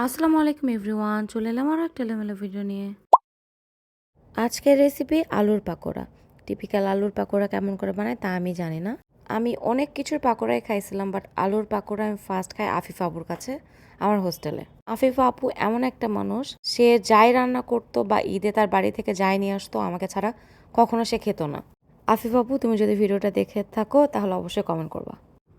আসসালামু আলাইকুম এভরিওয়ান, চলে এলাম আরও একটা এলোমেলো ভিডিও নিয়ে। আজকের রেসিপি আলুর পাকোড়া। টিপিক্যাল আলুর পাকোড়া কেমন করে বানায় তা আমি জানি না। আমি অনেক কিছুর পাকোড়াই খাইছিলাম বাট আলুর পাকোড়া আমি ফার্স্ট খাই আফিফা আপুর কাছে, আমার হোস্টেলে আফিফা আপু এমন একটা মানুষ, সে যাই রান্না করতো বা ঈদে তার বাড়ি থেকে যাই নিয়ে আসতো, আমাকে ছাড়া কখনো সে খেত না। আফিফ আপু, তুমি যদি ভিডিওটা দেখে থাকো, তাহলে অবশ্যই কমেন্ট করবা।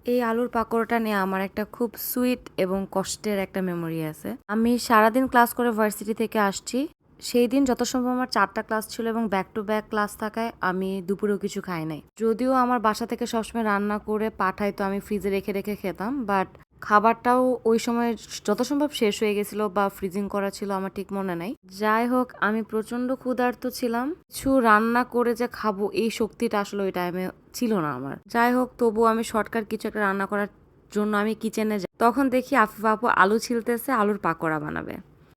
এই আলুর পাকোড়াটা নিয়ে আমার একটা খুব সুইট এবং কষ্টের একটা মেমোরি আছে। আমি সারাদিন ক্লাস করে ভার্সিটি থেকে আসছি। সেই দিন যত সম্ভব আমার চারটা ক্লাস ছিল এবং ব্যাক টু ব্যাক ক্লাস থাকায় আমি দুপুরেও কিছু খাই নাই। যদিও আমার বাসা থেকে সবসময় রান্না করে পাঠাই তো আমি ফ্রিজে রেখে রেখে খেতাম বাট খাবারটাও ওই সময় যত সম্ভব শেষ হয়ে গেছিল বা ফ্রিজিং করা ছিল আমার ঠিক মনে নাই। যাই হোক, আমি প্রচণ্ড ক্ষুধার্ত ছিলাম। কিছু রান্না করে যে খাব, এই শক্তিটা আসলে ওই টাইমে ছিল না আমার। যাই হোক তবু আমি শর্টকাট কিছু একটা রান্না করার জন্য আমি কিচেনে যাই। তখন দেখি আফিফ আপু আলু ছিলতেছে, আলুর পাকোড়া বানাবে।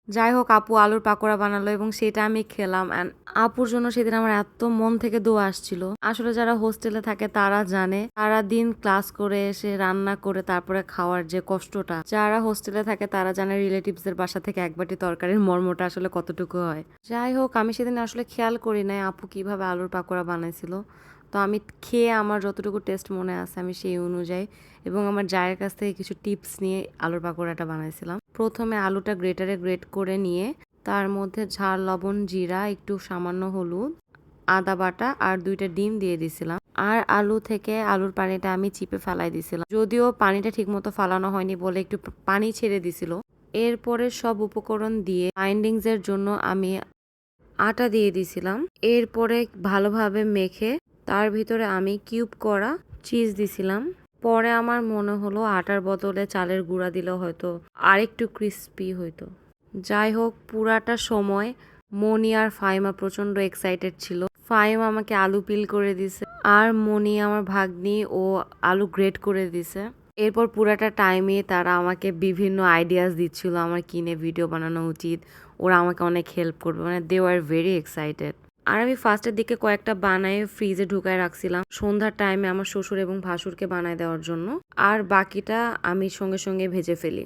যাই হোক, আপু আলুর পাকোড়া বানালো এবং সেটা আমি খেলাম। অ্যান্ড আপুর জন্য সেদিন আমার এত মন থেকে দোয়া আসছিল। আসলে যারা হোস্টেলে থাকে তারা জানে, সারা দিন ক্লাস করে এসে, রান্না করে তারপরে খাওয়ার যে কষ্টটা, যারা হোস্টেলে থাকে তারা জানে রিলেটিভস এর বাসা থেকে এক বাটি তরকারির মর্মটা আসলে কতটুকু হয়। যাই হোক, আমি সেদিন আসলে খেয়াল করি নাই আপু কীভাবে আলুর পাকোড়া বানাইছিল। তো আমি খেয়ে আমার যতটুকু টেস্ট মনে আছে আমি সেই অনুযায়ী এবং আমার জায়ের কাছ থেকে কিছু টিপস নিয়ে আলুর পাকোড়াটা বানাইছিলাম। প্রথমে আলুটা গ্রেটারে গ্রেট করে নিয়ে তার মধ্যে ঝাল, লবণ, জিরা, একটু সামান্য হলুদ, আদা বাটা আর দুইটা ডিম দিয়ে দিছিলাম। আর আলু থেকে আলুর পানিটা আমি চিপে ফালাই দিছিলাম। যদিও পানিটা ঠিকমতো ফালানো হয়নি বলে একটু পানি ছেড়ে দিছিল। এরপরে সব উপকরণ দিয়ে বাইন্ডিংস এর জন্য আমি আটা দিয়ে দিছিলাম। এরপরে ভালোভাবে মেখে তার ভিতরে আমি কিউব করা চিজ দিছিলাম। পরে আমার মনে হলো আটার বদলে চালের গুঁড়া দিলে হয়তো আরেকটু ক্রিস্পি হইতো। যাই হোক, পুরাটা সময় মনি আর ফাইমা প্রচণ্ড এক্সাইটেড ছিল। ফাইম আমাকে আলু পিল করে দিছে আর মনি আমার ভাগ্নি ও আলু গ্রেট করে দিছে। এরপর পুরাটা টাইমে তারা আমাকে বিভিন্ন আইডিয়াস দিচ্ছিল, আমার কিনে ভিডিও বানানো উচিত, ওরা আমাকে অনেক হেল্প করবে মানে দে আর ভেরি এক্সাইটেড আর আমি ফার্স্টের দিকে কয়েকটা বানায় ফ্রিজে ঢুকায় রাখছিলাম। সন্ধ্যার টাইমে আমার শ্বশুর এবং ভাসুরকে বানায় দেওয়ার জন্য। আর বাকিটা আমি সঙ্গে সঙ্গে ভেজে ফেলি।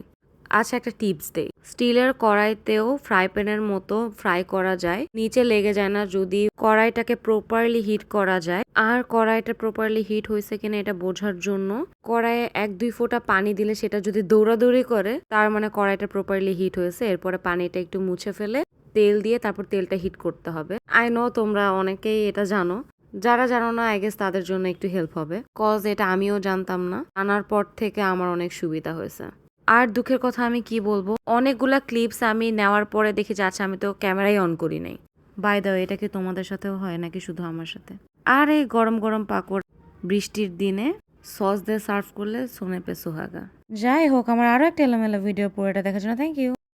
আচ্ছা একটা টিপস দেই। স্টিলের কড়াইতেও ফ্রাই প্যানের মতো ফ্রাই করা যায়। নিচে লেগে যায় না যদি কড়াইটাকে প্রপারলি হিট করা যায়। আর কড়াইটা প্রপারলি হিট হয়েছে কিনা এটা বোঝার জন্য কড়াইয়ে এক দুই ফোঁটা পানি দিলে সেটা যদি দৌড়াদৌড়ি করে, তার মানে কড়াইটা প্রপারলি হিট হয়েছে। এরপরে পানিটা একটু মুছে ফেলে তেল দিয়ে তারপর তেলটা হিট করতে হবে। আই নো তোমরা অনেকেই এটা জানো। যারা জানো না আই গেস তাদের জন্য একটু হেল্প হবে। কজ এটা আমিও জানতাম না। আনার পর থেকে আমার অনেক সুবিধা হয়েছে। আর দুঃখের কথা আমি কি বলব? অনেকগুলা ক্লিপস আমি নেওয়ার পরে দেখি যে আচ্ছা আমি তো ক্যামেরাই অন করি নাই। বাই দাও এটা কি তোমাদের সাথেও হয় নাকি শুধু আমার সাথে? আর এই গরম গরম পাকড় বৃষ্টির দিনে সস দিয়ে সার্ভ করলে সোনে পে সোহাগা। যাই হোক, আমার আরও একটা এলোমেলো ভিডিও পুরোটা দেখার জন্য থ্যাংক ইউ